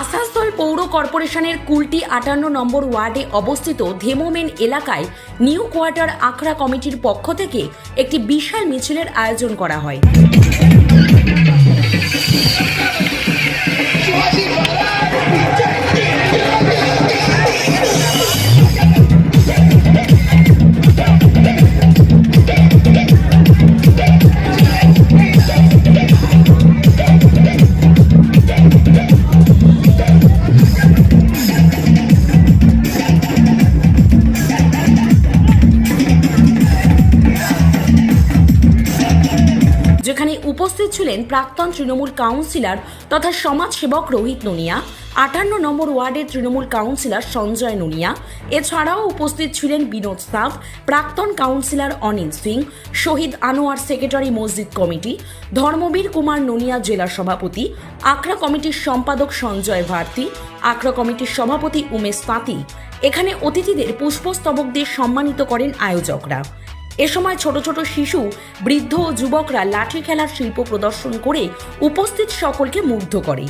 আসানসোল পৌর কর্পোরেশনের কুলটি আটান্ন নম্বর ওয়ার্ডে অবস্থিত ধেমোমেন এলাকায় নিউ কোয়ার্টার আখড়া কমিটির পক্ষ থেকে একটি বিশাল মিছিলের আয়োজন করা হয়। যেখানে উপস্থিত ছিলেন প্রাক্তন তৃণমূল কাউন্সিলর তথা সমাজসেবক রোহিত নুনিয়া, আটান্ন নম্বর ওয়ার্ডের তৃণমূল কাউন্সিলর সঞ্জয় নুনিয়া, এছাড়াও উপস্থিত ছিলেন বিনোদ সাঁত প্রাক্তন কাউন্সিলর অনিল সিং, শহীদ আনোয়ার সেক্রেটারি মসজিদ কমিটি, ধর্মবীর কুমার নুনিয়া জেলা সভাপতি, আখড়া কমিটির সম্পাদক সঞ্জয় ভারতী, আখড়া কমিটির সভাপতি উমেশ তাঁতি এখানে অতিথিদের পুষ্পস্তবক দিয়ে সম্মানিত করেন আয়োজকরা। এ সময় ছোট ছোট শিশু বৃদ্ধ ও যুবকরা লাঠি খেলার শিল্প প্রদর্শন করে উপস্থিত সকলকে মুগ্ধ করে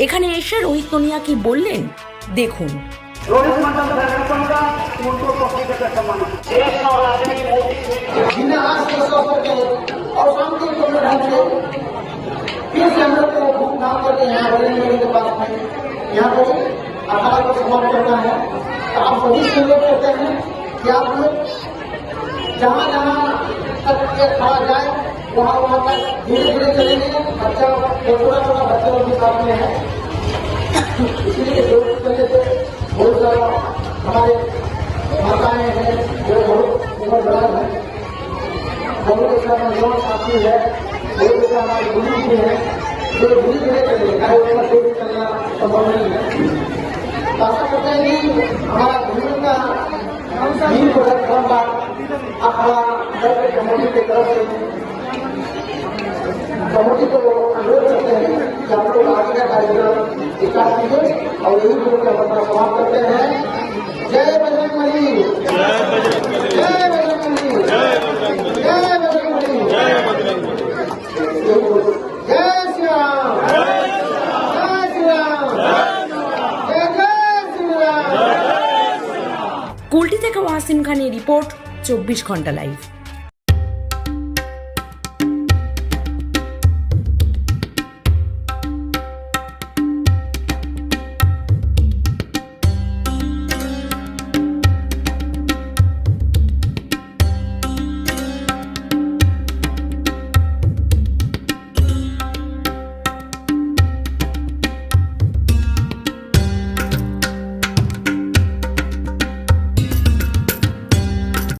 এখানে এসে রোহিত নোনিয়া কি বললেন দেখুন रोहित मंडल संगठन का उनको पब्लिक का सम्मान देश और राज्य की मोदी जिन्हें आज के अवसर पे और शांति पूर्ण ढंग से फिर से हम लोग को भूख नाम करके यहाँ बड़े के पास में यहाँ को अखाड़ा को समाप्त करना है तो आप सभी सहयोग करते हैं कि आप लोग जहाँ जहाँ तक ये खड़ा जाए, वहाँ वहाँ तक धीरे धीरे चलेंगे। बच्चा छोटा छोटा बच्चे लोग भी साथ में है। इसलिए जो वजह से बहुत ज़्यादा हमारे माताएँ हैं, जो बहुत उम्र बड़ा है। बहुत सारा युवा साथी है, बहुत सारा हमारे गुरु भी है। जो धीरे धीरे चले चाहे उनका कोई भी चलना संभव नहीं है। तो आशा करते हैं कि हमारा गुरु का नींद को रखना के कमेटी की तरफ़ से कमेटी को अनुरोध करते हैं कि आप लोग आगे का कार्यक्रम विकास कीजिए और यही लोग अपना समाप्त करते हैं जय बजरंग बली থেকে ওয়াসিম খানের রিপোর্ট চব্বিশ ঘণ্টা লাইভ।